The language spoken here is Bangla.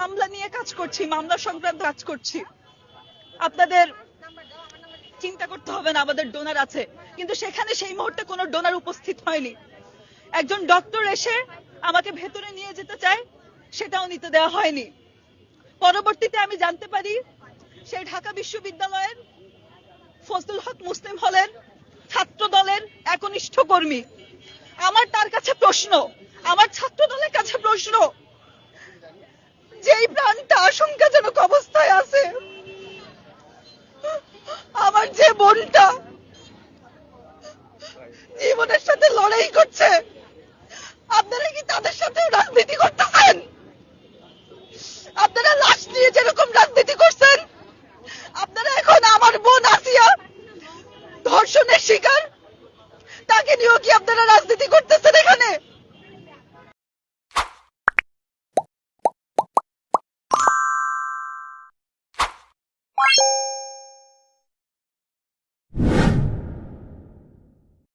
মামলা নিয়ে কাজ করছি, মামলা সংক্রান্ত কাজ করছি। আপনাদের চিন্তা করতে হবে না, আমাদের ডোনার আছে। কিন্তু সেখানে সেই মুহূর্তে কোনো ডোনার উপস্থিত হয়নি। একজন ডক্টর এসে আমাকে ভেতরে নিয়ে যেতে চায়, সেটাও নিতে দেওয়া হয়নি। পরবর্তীতে আমি জানতে পারি, সেই ঢাকা বিশ্ববিদ্যালয়ের ফজলুল হক মুসলিম হলের ছাত্র দলের একনিষ্ঠ কর্মী। আমার তার কাছে প্রশ্ন, আমার ছাত্র দলের কাছে প্রশ্ন যেই প্রাণটা আশঙ্কাজনক অবস্থায় আছে আমার যে বোনটা জীবনের সাথে লড়াই করছে, আপনারা কি তাদের সাথেও রাজনীতি করতেছেন আপনারা লাশ নিয়ে যেরকম রাজনীতি করছেন, আপনারা এখন আমার বোন আসিয়া ধর্ষণের শিকার, তাকে নিয়েও কি আপনারা রাজনীতি করতেছেন